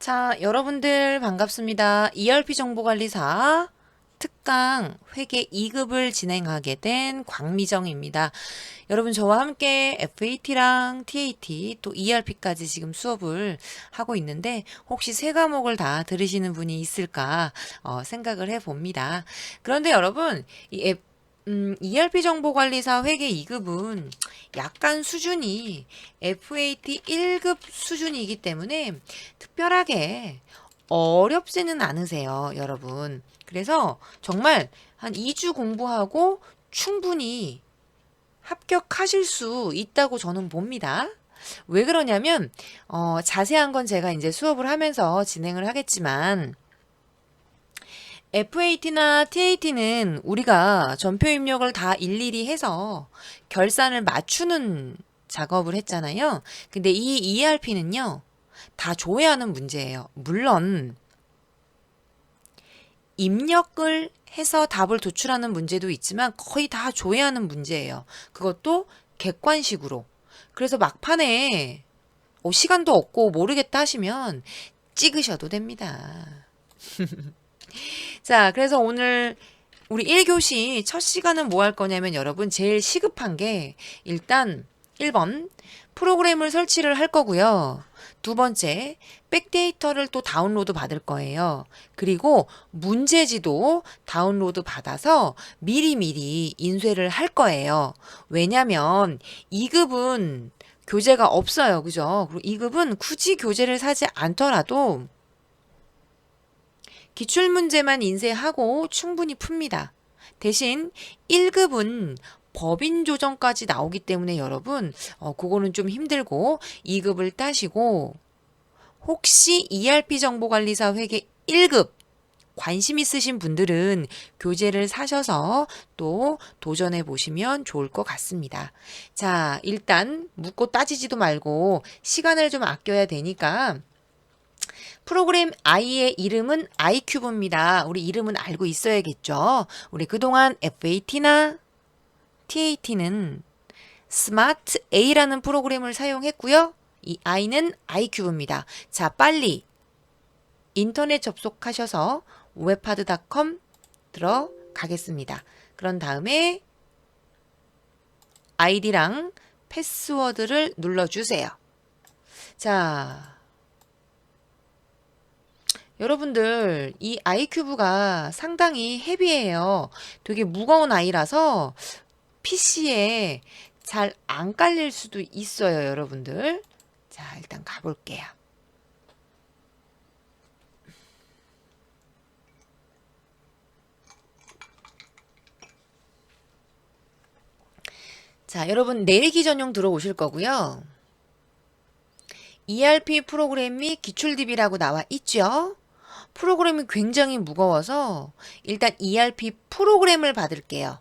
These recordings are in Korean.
자, 여러분들 반갑습니다. ERP 정보관리사 특강 회계 2급을 진행하게 된 광미정입니다. 여러분 저와 함께 FAT랑 TAT 또 ERP까지 지금 수업을 하고 있는데 혹시 세 과목을 다 들으시는 분이 있을까 어, 생각을 해봅니다. 그런데 여러분 이 F 음, ERP 정보관리사 회계 2급은 약간 수준이 FAT 1급 수준이기 때문에 특별하게 어렵지는 않으세요, 여러분. 그래서 정말 한 2주 공부하고 충분히 합격하실 수 있다고 저는 봅니다. 왜 그러냐면, 어, 자세한 건 제가 이제 수업을 하면서 진행을 하겠지만, FAT나 TAT는 우리가 전표 입력을 다 일일이 해서 결산을 맞추는 작업을 했잖아요. 근데 이 ERP는요, 다 조회하는 문제예요. 물론, 입력을 해서 답을 도출하는 문제도 있지만 거의 다 조회하는 문제예요. 그것도 객관식으로. 그래서 막판에 어, 시간도 없고 모르겠다 하시면 찍으셔도 됩니다. 자, 그래서 오늘 우리 1교시 첫 시간은 뭐 할 거냐면 여러분 제일 시급한 게 일단 1번 프로그램을 설치를 할 거고요. 두 번째, 백데이터를 또 다운로드 받을 거예요. 그리고 문제지도 다운로드 받아서 미리미리 인쇄를 할 거예요. 왜냐면 2급은 교재가 없어요. 그죠? 그리고 2급은 굳이 교재를 사지 않더라도 기출문제만 인쇄하고 충분히 풉니다. 대신 1급은 법인 조정까지 나오기 때문에 여러분, 어, 그거는 좀 힘들고 2급을 따시고 혹시 ERP 정보관리사 회계 1급 관심 있으신 분들은 교재를 사셔서 또 도전해 보시면 좋을 것 같습니다. 자, 일단 묻고 따지지도 말고 시간을 좀 아껴야 되니까 프로그램 I의 이름은 i큐브입니다. 우리 이름은 알고 있어야겠죠. 우리 그동안 FAT나 TAT는 스마트 A라는 프로그램을 사용했고요. 이 I는 i큐브입니다. 자, 빨리 인터넷 접속하셔서 웹하드.com 들어가겠습니다. 그런 다음에 아이디랑 패스워드를 눌러주세요. 자, 여러분들, 이 아이큐브가 상당히 헤비해요. 되게 무거운 아이라서 PC에 잘 안 깔릴 수도 있어요, 여러분들. 자, 일단 가볼게요. 자, 여러분 내일기 전용 들어오실 거고요. ERP 프로그램이 기출 DB라고 나와 있죠. 프로그램이 굉장히 무거워서 일단 ERP 프로그램을 받을게요.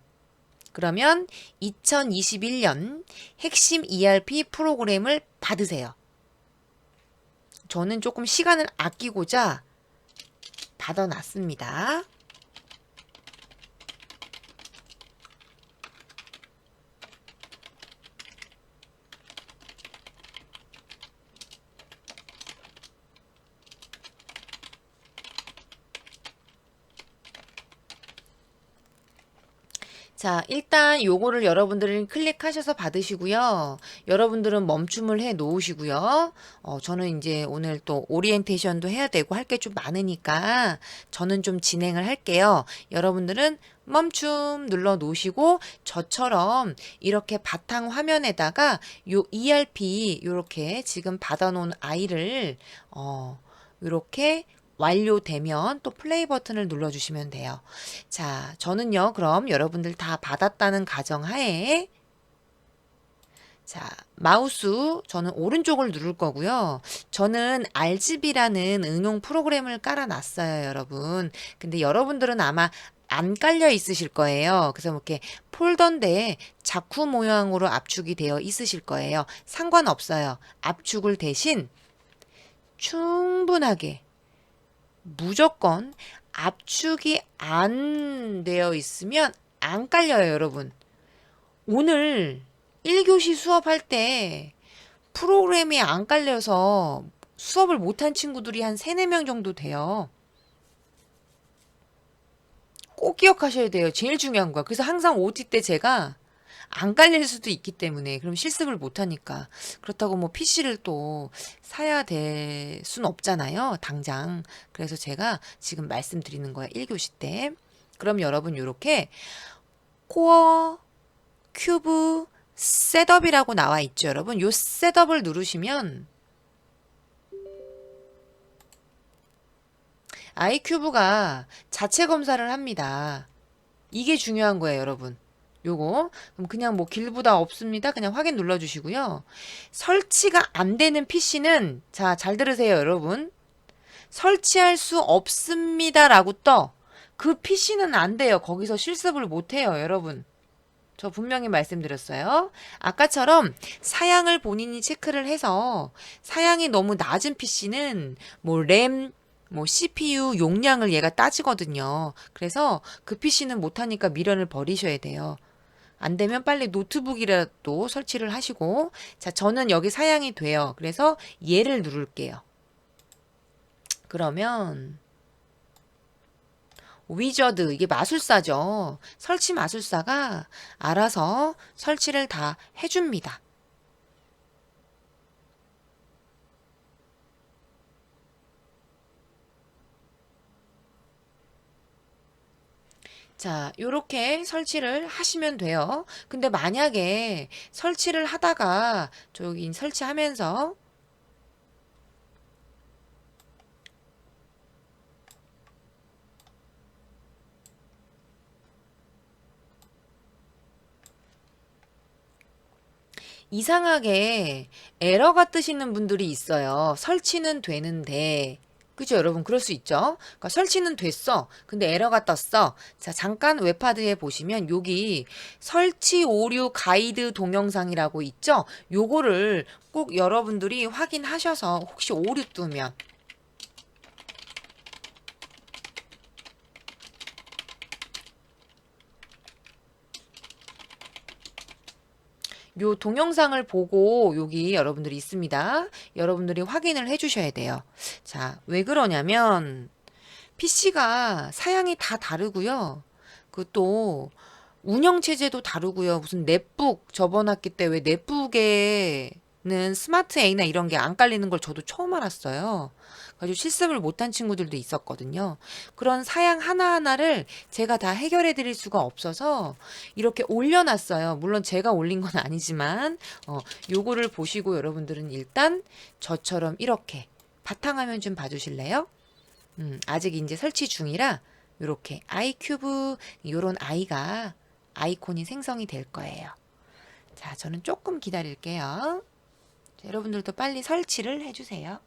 그러면 2021년 핵심 ERP 프로그램을 받으세요. 저는 조금 시간을 아끼고자 받아놨습니다. 자, 일단 요거를 여러분들은 클릭하셔서 받으시고요. 여러분들은 멈춤을 해 놓으시고요. 어, 저는 이제 오늘 또 오리엔테이션도 해야 되고 할 게 좀 많으니까 저는 좀 진행을 할게요. 여러분들은 멈춤 눌러 놓으시고 저처럼 이렇게 바탕 화면에다가 요 ERP 요렇게 지금 받아 놓은 아이를 어, 요렇게 완료되면 또 플레이 버튼을 눌러주시면 돼요. 자, 저는요, 그럼 여러분들 다 받았다는 가정하에 자, 마우스 저는 오른쪽을 누를 거고요. 저는 RGB라는 응용 프로그램을 깔아놨어요, 여러분. 근데 여러분들은 아마 안 깔려 있으실 거예요. 그래서 뭐 이렇게 폴더인데 자쿠 모양으로 압축이 되어 있으실 거예요. 상관없어요. 압축을 대신 충분하게 무조건 압축이 안 되어 있으면 안 깔려요, 여러분. 오늘 1교시 수업할 때 프로그램이 안 깔려서 수업을 못한 친구들이 한 3, 4명 정도 돼요. 꼭 기억하셔야 돼요. 제일 중요한 거야. 그래서 항상 OT 때 제가 안 깔릴 수도 있기 때문에 그럼 실습을 못 하니까 그렇다고 뭐 PC를 또 사야 될 순 없잖아요. 당장. 그래서 제가 지금 말씀드리는 거예요. 1교시 때. 그럼 여러분 요렇게 코어 큐브 셋업이라고 나와 있죠, 여러분. 요 셋업을 누르시면 아이큐브가 자체 검사를 합니다. 이게 중요한 거예요, 여러분. 요거 그럼 그냥 뭐 길보다 없습니다. 그냥 확인 눌러주시고요. 설치가 안 되는 PC는 자 잘 들으세요, 여러분. 설치할 수 없습니다라고 떠. 그 PC는 안 돼요. 거기서 실습을 못 해요, 여러분. 저 분명히 말씀드렸어요. 아까처럼 사양을 본인이 체크를 해서 사양이 너무 낮은 PC는 뭐 램, 뭐 CPU 용량을 얘가 따지거든요. 그래서 그 PC는 못하니까 미련을 버리셔야 돼요. 안 되면 빨리 노트북이라도 설치를 하시고 자 저는 여기 사양이 돼요. 그래서 얘를 누를게요. 그러면 위저드 이게 마술사죠. 설치 마술사가 알아서 설치를 다 해줍니다. 자, 요렇게 설치를 하시면 돼요. 근데 만약에 설치를 하다가 저기 설치하면서 이상하게 에러가 뜨시는 분들이 있어요. 설치는 되는데 그죠 여러분? 그럴 수 있죠? 그러니까 설치는 됐어. 근데 에러가 떴어. 자 잠깐 웹하드에 보시면 여기 설치 오류 가이드 동영상이라고 있죠? 요거를 꼭 여러분들이 확인하셔서 혹시 오류 뜨면 요 동영상을 보고 여기 여러분들이 있습니다. 여러분들이 확인을 해 주셔야 돼요. 자, 왜 그러냐면 PC가 사양이 다 다르고요. 그또 운영 체제도 다르고요. 무슨 넷북 접어놨기 때왜 넷북에 는 스마트 A나 이런 게 안 깔리는 걸 저도 처음 알았어요. 가지고 실습을 못한 친구들도 있었거든요. 그런 사양 하나하나를 제가 다 해결해 드릴 수가 없어서 이렇게 올려놨어요. 물론 제가 올린 건 아니지만 어, 요거를 보시고 여러분들은 일단 저처럼 이렇게 바탕화면 좀 봐주실래요? 음, 아직 이제 설치 중이라 이렇게 아이큐브 요런 아이가 아이콘이 생성이 될 거예요. 자, 저는 조금 기다릴게요. 자, 여러분들도 빨리 설치를 해주세요.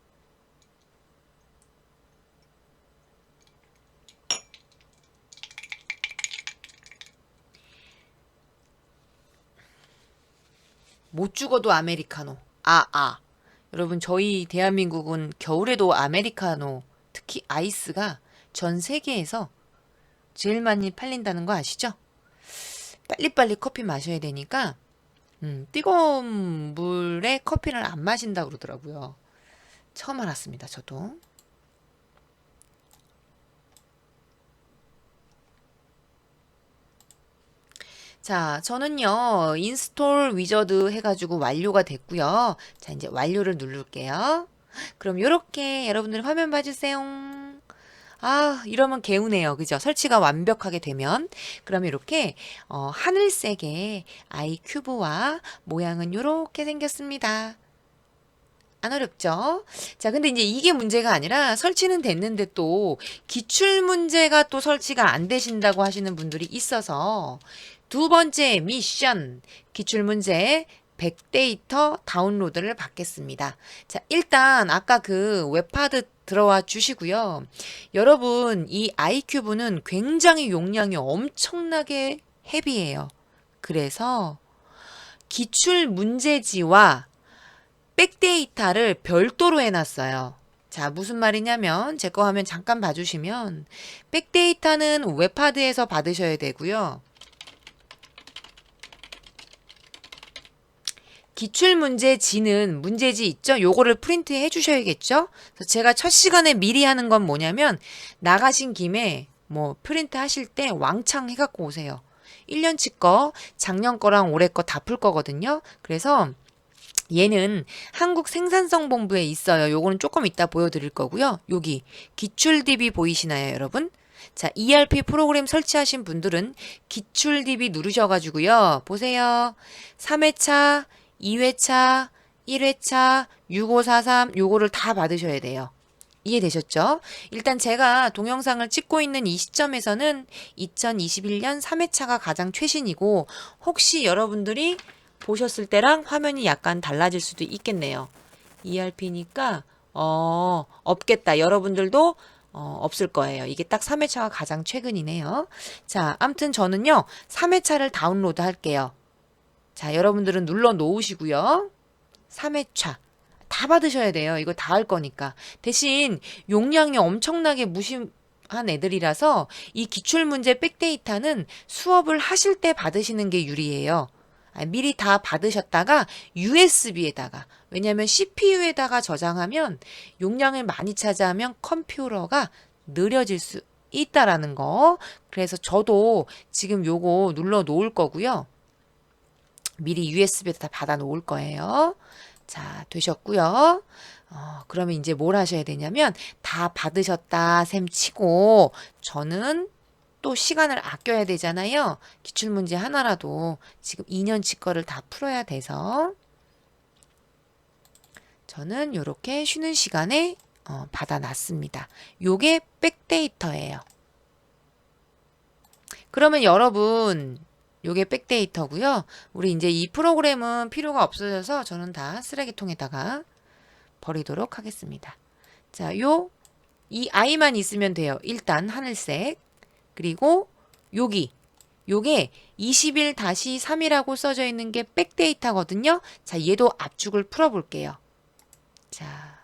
못 죽어도 아메리카노. 아, 아. 여러분, 저희 대한민국은 겨울에도 아메리카노, 특히 아이스가 전 세계에서 제일 많이 팔린다는 거 아시죠? 빨리빨리 커피 마셔야 되니까, 음, 뜨거운 물에 커피를 안 마신다 그러더라고요. 처음 알았습니다, 저도. 자, 저는요, 인스톨 위저드 해가지고 완료가 됐고요. 자, 이제 완료를 누를게요. 그럼 요렇게 여러분들 화면 봐주세요. 아, 이러면 개운해요. 그죠? 설치가 완벽하게 되면. 그럼 이렇게, 어, 하늘색의 아이 큐브와 모양은 요렇게 생겼습니다. 안 어렵죠? 자, 근데 이제 이게 문제가 아니라 설치는 됐는데 또 기출 문제가 또 설치가 안 되신다고 하시는 분들이 있어서 두 번째 미션 기출 문제 100데이터 다운로드를 받겠습니다. 자, 일단 아까 그 웹하드 들어와 주시고요. 여러분, 이 아이큐브는 굉장히 용량이 엄청나게 헤비해요. 그래서 기출 문제지와 백데이터를 별도로 해놨어요. 자, 무슨 말이냐면, 제거 화면 잠깐 봐주시면, 백데이터는 웹하드에서 받으셔야 되고요. 기출문제 지는 문제지 있죠? 요거를 프린트 해 주셔야겠죠? 그래서 제가 첫 시간에 미리 하는 건 뭐냐면 나가신 김에 뭐 프린트 하실 때 왕창 해갖고 오세요. 1년치 거, 작년 거랑 올해 거 다 풀 거거든요. 그래서 얘는 한국 생산성 본부에 있어요. 요거는 조금 이따 보여드릴 거고요. 여기 기출 DB 보이시나요, 여러분? 자, ERP 프로그램 설치하신 분들은 기출 DB 누르셔가지고요. 보세요. 3회차, 2회차, 1회차, 6543 요거를 다 받으셔야 돼요. 이해되셨죠? 일단 제가 동영상을 찍고 있는 이 시점에서는 2021년 3회차가 가장 최신이고 혹시 여러분들이 보셨을 때랑 화면이 약간 달라질 수도 있겠네요. ERP니까 어 없겠다. 여러분들도 어, 없을 거예요. 이게 딱 3회차가 가장 최근이네요. 자, 암튼 저는요, 3회차를 다운로드 할게요. 자, 여러분들은 눌러 놓으시고요. 3회차. 다 받으셔야 돼요. 이거 다 할 거니까. 대신 용량이 엄청나게 무심 한 애들이라서 이 기출문제 백데이터는 수업을 하실 때 받으시는 게 유리해요. 아, 미리 다 받으셨다가 USB에다가 왜냐하면 CPU에다가 저장하면 용량을 많이 차지하면 컴퓨터가 느려질 수 있다라는 거. 그래서 저도 지금 요거 눌러 놓을 거고요. 미리 USB에다 다 받아 놓을 거예요. 자, 되셨고요. 어, 그러면 이제 뭘 하셔야 되냐면 다 받으셨다 셈 치고 저는 또 시간을 아껴야 되잖아요. 기출문제 하나라도 지금 2년치 거를 다 풀어야 돼서 저는 이렇게 쉬는 시간에 어, 받아놨습니다. 요게 백데이터예요. 그러면 여러분 요게 백데이터고요. 우리 이제 이 프로그램은 필요가 없어져서 저는 다 쓰레기통에다가 버리도록 하겠습니다. 자, 요 이 아이만 있으면 돼요. 일단 하늘색. 그리고 여기 요게 21-3이라고 써져 있는 게 백데이터거든요. 자, 얘도 압축을 풀어 볼게요. 자.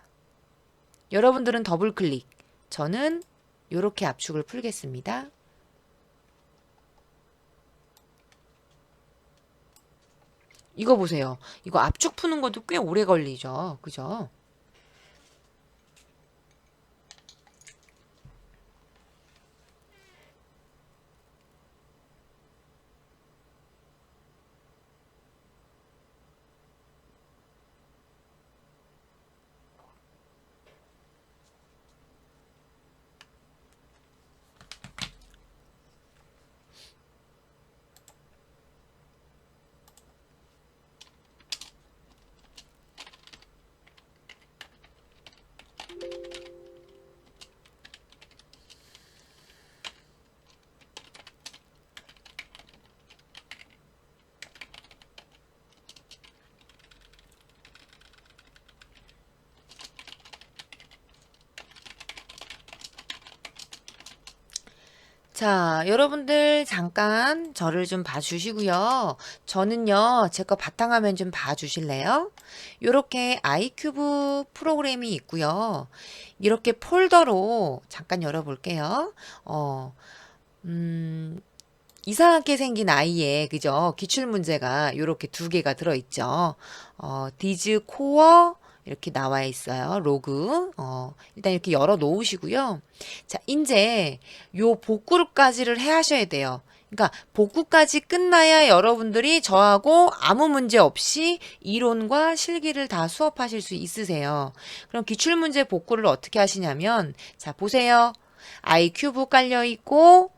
여러분들은 더블 클릭. 저는 요렇게 압축을 풀겠습니다. 이거 보세요. 이거 압축 푸는 것도 꽤 오래 걸리죠. 그죠? 자, 여러분들 잠깐 저를 좀 봐주시고요. 저는요, 제 거 바탕화면 좀 봐주실래요? 요렇게 아이큐브 프로그램이 있고요. 이렇게 폴더로 잠깐 열어볼게요. 어, 음, 이상하게 생긴 아이의 그죠? 기출 문제가 요렇게 두 개가 들어 있죠. 어, 디즈 코어 이렇게 나와 있어요. 로그. 어, 일단 이렇게 열어 놓으시고요. 자, 이제 요 복구까지를 해 하셔야 돼요. 그러니까 복구까지 끝나야 여러분들이 저하고 아무 문제 없이 이론과 실기를 다 수업하실 수 있으세요. 그럼 기출 문제 복구를 어떻게 하시냐면 자 보세요. 아이 큐브 깔려 있고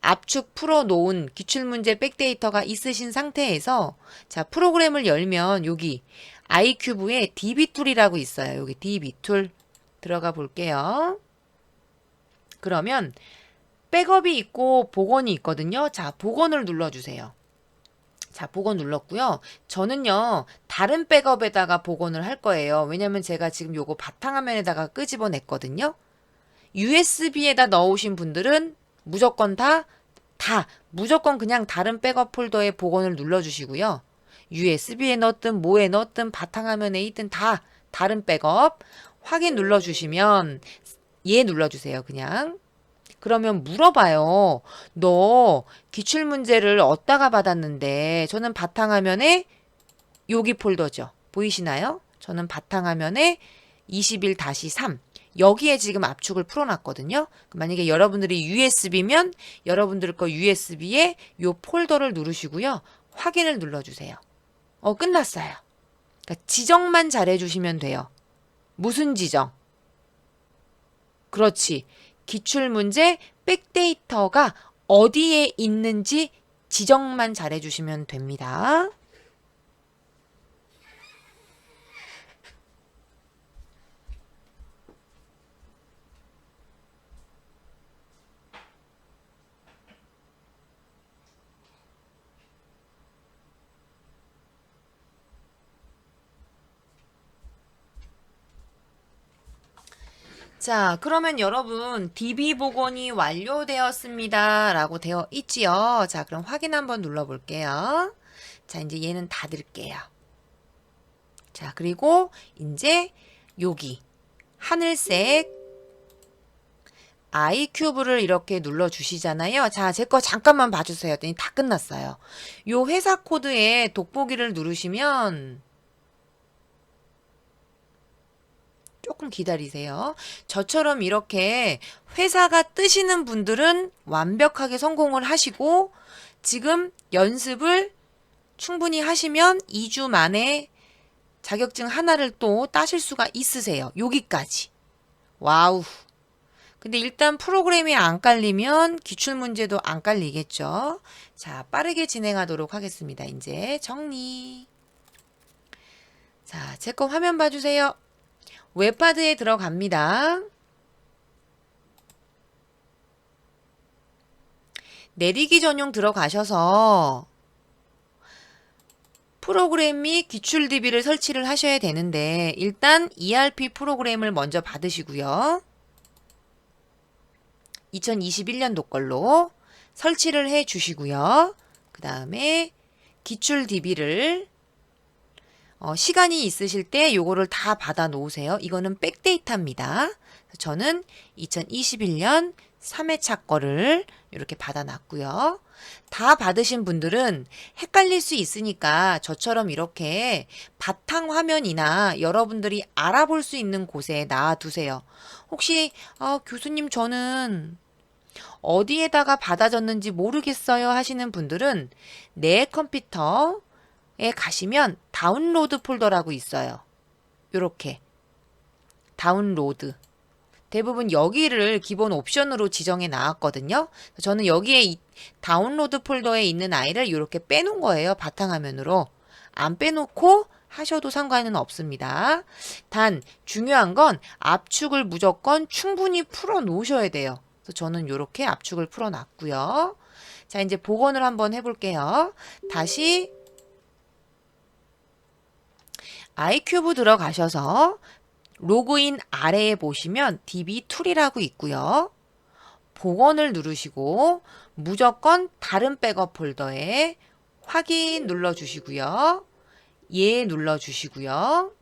압축 풀어 놓은 기출문제 백데이터가 있으신 상태에서 자 프로그램을 열면 여기 아이큐브에 DB툴이라고 있어요. 여기 DB툴 들어가 볼게요. 그러면 백업이 있고 복원이 있거든요. 자, 복원을 눌러주세요. 자, 복원 눌렀고요. 저는요, 다른 백업에다가 복원을 할 거예요. 왜냐면 제가 지금 요거 바탕화면에다가 끄집어 냈거든요. USB에다 넣으신 분들은 무조건 다, 다, 무조건 그냥 다른 백업 폴더에 복원을 눌러주시고요. USB에 넣든 뭐에 넣든 바탕화면에 있든 다 다른 백업 확인 눌러주시면 얘 눌러주세요. 그냥. 그러면 물어봐요. 너 기출문제를 어디다가 받았는데 저는 바탕화면에 여기 폴더죠. 보이시나요? 저는 바탕화면에 21-3 여기에 지금 압축을 풀어놨거든요. 만약에 여러분들이 USB면 여러분들 거 USB에 요 폴더를 누르시고요. 확인을 눌러주세요. 어, 끝났어요. 그러니까 지정만 잘해주시면 돼요. 무슨 지정? 그렇지. 기출문제 백데이터가 어디에 있는지 지정만 잘해주시면 됩니다. 자, 그러면 여러분, DB 복원이 완료되었습니다. 라고 되어 있지요. 자, 그럼 확인 한번 눌러볼게요. 자, 이제 얘는 닫을게요. 자, 그리고 이제 여기 하늘색 i 큐브를 이렇게 눌러 주시잖아요. 자, 제 거 잠깐만 봐주세요. 다 끝났어요. 요 회사 코드에 돋보기를 누르시면 조금 기다리세요. 저처럼 이렇게 회사가 뜨시는 분들은 완벽하게 성공을 하시고 지금 연습을 충분히 하시면 2주 만에 자격증 하나를 또 따실 수가 있으세요. 여기까지. 와우. 근데 일단 프로그램이 안 깔리면 기출 문제도 안 깔리겠죠. 자, 빠르게 진행하도록 하겠습니다. 이제 정리. 자, 제 거 화면 봐주세요. 웹파드에 들어갑니다. 내리기 전용 들어가셔서 프로그램 및 기출 DB를 설치를 하셔야 되는데 일단 ERP 프로그램을 먼저 받으시고요. 2021년도 걸로 설치를 해 주시고요. 그 다음에 기출 DB를 어, 시간이 있으실 때 요거를 다 받아 놓으세요. 이거는 백데이터입니다. 저는 2021년 3회차 거를 이렇게 받아 놨고요. 다 받으신 분들은 헷갈릴 수 있으니까 저처럼 이렇게 바탕 화면이나 여러분들이 알아볼 수 있는 곳에 놔두세요. 혹시 아, 교수님 저는 어디에다가 받아졌는지 모르겠어요 하시는 분들은 내 컴퓨터 에 가시면 다운로드 폴더라고 있어요. 요렇게 다운로드 대부분 여기를 기본 옵션으로 지정해 놨거든요. 저는 여기에 이 다운로드 폴더에 있는 아이를 이렇게 빼놓은 거예요. 바탕화면으로. 안 빼놓고 하셔도 상관은 없습니다. 단 중요한 건 압축을 무조건 충분히 풀어 놓으셔야 돼요. 그래서 저는 이렇게 압축을 풀어 놨고요. 자, 이제 복원을 한번 해볼게요. 다시 아이큐브 들어가셔서 로그인 아래에 보시면 DB 툴이라고 있고요. 복원을 누르시고 무조건 다른 백업 폴더에 확인 눌러주시고요. 예 눌러주시고요.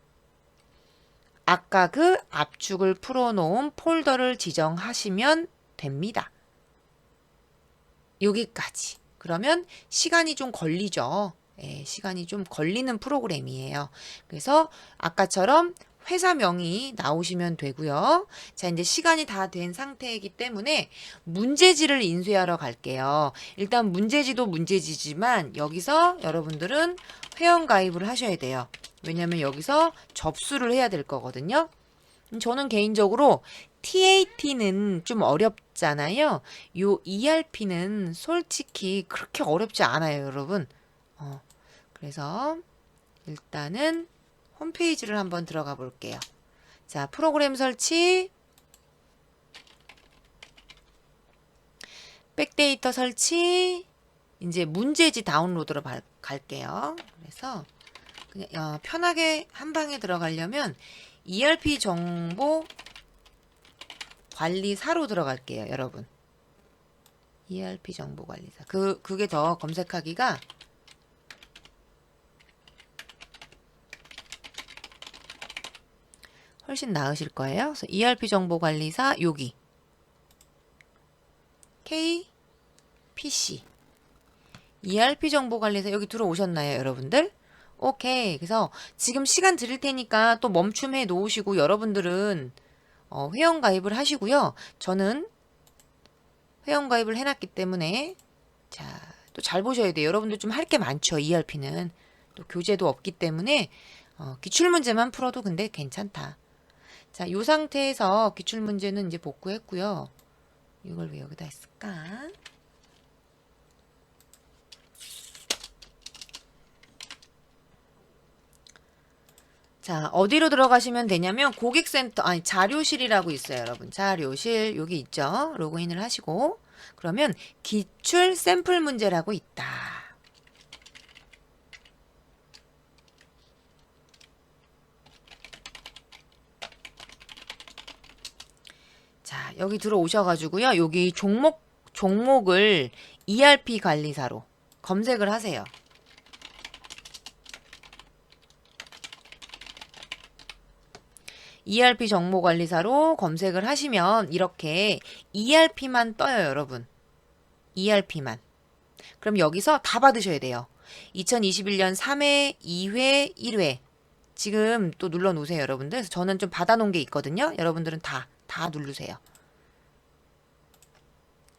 아까 그 압축을 풀어놓은 폴더를 지정하시면 됩니다. 여기까지. 그러면 시간이 좀 걸리죠. 예, 시간이 좀 걸리는 프로그램이에요. 그래서 아까처럼 회사명이 나오시면 되고요. 자, 이제 시간이 다 된 상태이기 때문에 문제지를 인쇄하러 갈게요. 일단 문제지도 문제지지만 여기서 여러분들은 회원 가입을 하셔야 돼요. 왜냐면 여기서 접수를 해야 될 거거든요. 음, 저는 개인적으로 TAT는 좀 어렵잖아요. 요 ERP는 솔직히 그렇게 어렵지 않아요, 여러분. 어, 그래서 일단은 홈페이지를 한번 들어가 볼게요. 자, 프로그램 설치, 백데이터 설치, 이제 문제지 다운로드로 발, 갈게요. 그래서 그냥 어, 편하게 한 방에 들어가려면 ERP 정보 관리사로 들어갈게요, 여러분. ERP 정보 관리사. 그 그게 더 검색하기가 훨씬 나으실 거예요. 그래서 ERP 정보 관리사 여기 K PC ERP 정보 관리사 여기 들어오셨나요, 여러분들? 오케이. 그래서 지금 시간 드릴 테니까 또 멈춤해 놓으시고 여러분들은 어, 회원 가입을 하시고요. 저는 회원 가입을 해놨기 때문에 자, 또 잘 보셔야 돼요. 여러분들 좀 할 게 많죠. ERP는 또 교재도 없기 때문에 어, 기출 문제만 풀어도 근데 괜찮다. 자, 이 상태에서 기출 문제는 이제 복구했고요. 이걸 왜 여기다 했을까? 자, 어디로 들어가시면 되냐면 고객센터 아니 자료실이라고 있어요, 여러분. 자료실 여기 있죠. 로그인을 하시고 그러면 기출 샘플 문제라고 있다. 자, 여기 들어오셔가지고요. 여기 종목, 종목을 ERP 관리사로 검색을 하세요. ERP 정보관리사로 검색을 하시면 이렇게 ERP만 떠요, 여러분. ERP만. 그럼 여기서 다 받으셔야 돼요. 2021년 3회, 2회, 1회. 지금 또 눌러 놓으세요, 여러분들. 저는 좀 받아놓은 게 있거든요. 여러분들은 다, 다 누르세요.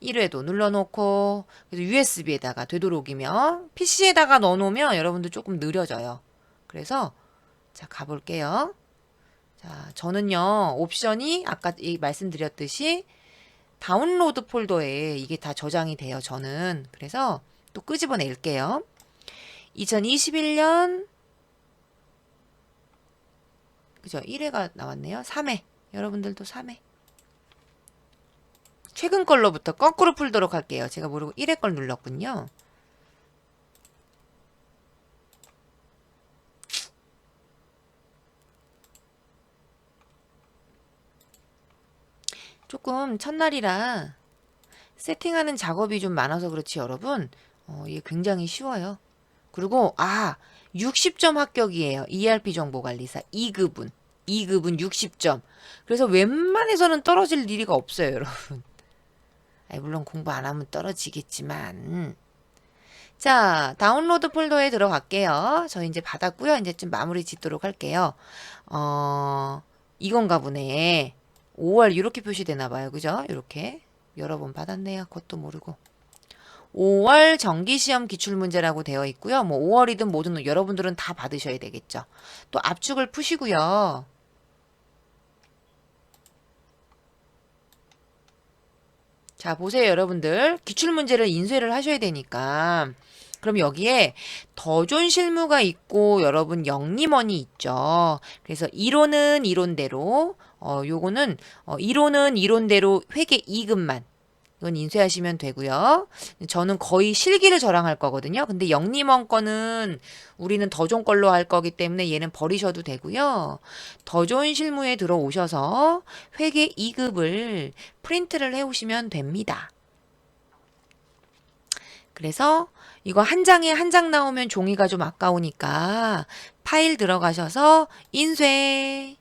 1회도 눌러놓고, 그래서 USB에다가 되도록이면, PC에다가 넣어놓으면 여러분들 조금 느려져요. 그래서, 자, 가볼게요. 자, 저는요, 옵션이 아까 이 말씀드렸듯이 다운로드 폴더에 이게 다 저장이 돼요, 저는. 그래서 또 끄집어 낼게요. 2021년, 그죠? 1회가 나왔네요. 3회. 여러분들도 3회. 최근 걸로부터 거꾸로 풀도록 할게요. 제가 모르고 1회 걸 눌렀군요. 조금 첫날이라 세팅하는 작업이 좀 많아서 그렇지 여러분 어, 이게 굉장히 쉬워요. 그리고 아 60점 합격이에요. ERP 정보관리사 2급은 2급은 60점. 그래서 웬만해서는 떨어질 일이 없어요, 여러분. 물론 공부 안 하면 떨어지겠지만 자 다운로드 폴더에 들어갈게요. 저 이제 받았고요. 이제 좀 마무리 짓도록 할게요. 어 이건가 보네. 5월 이렇게 표시되나 봐요. 그죠? 이렇게 여러 번 받았네요. 그것도 모르고. 5월 정기시험 기출문제라고 되어 있고요. 뭐 5월이든 뭐든 여러분들은 다 받으셔야 되겠죠. 또 압축을 푸시고요. 자, 보세요, 여러분들. 기출문제를 인쇄를 하셔야 되니까. 그럼 여기에 더 좋은 실무가 있고 여러분 영림원이 있죠. 그래서 이론은 이론대로 어 요거는 어 이론은 이론대로 회계 2급만 이건 인쇄하시면 되고요. 저는 거의 실기를 저랑 할 거거든요. 근데 영림원 거는 우리는 더 좋은 걸로 할 거기 때문에 얘는 버리셔도 되고요. 더 좋은 실무에 들어오셔서 회계 2급을 프린트를 해 오시면 됩니다. 그래서 이거 한 장에 한 장 나오면 종이가 좀 아까우니까 파일 들어가셔서 인쇄.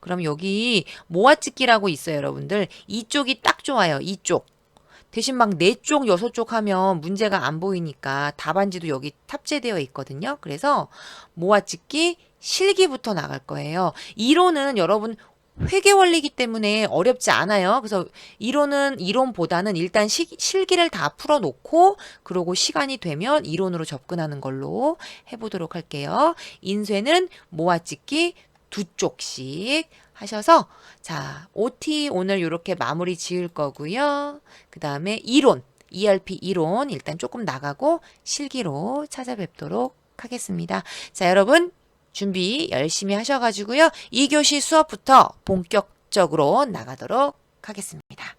그럼 여기 모아찍기라고 있어요, 여러분들. 이쪽이 딱 좋아요. 이쪽. 대신 막 네 쪽, 여섯 쪽 하면 문제가 안 보이니까 답안지도 여기 탑재되어 있거든요. 그래서 모아찍기 실기부터 나갈 거예요. 이론은 여러분 회계 원리이기 때문에 어렵지 않아요. 그래서 이론은 이론보다는 일단 시, 실기를 다 풀어놓고 그러고 시간이 되면 이론으로 접근하는 걸로 해보도록 할게요. 인쇄는 모아찍기 두 쪽씩 하셔서 자 OT 오늘 이렇게 마무리 지을 거고요. 그 다음에 이론 ERP 이론 일단 조금 나가고 실기로 찾아뵙도록 하겠습니다. 자 여러분 준비 열심히 하셔가지고요. 2교시 수업부터 본격적으로 나가도록 하겠습니다.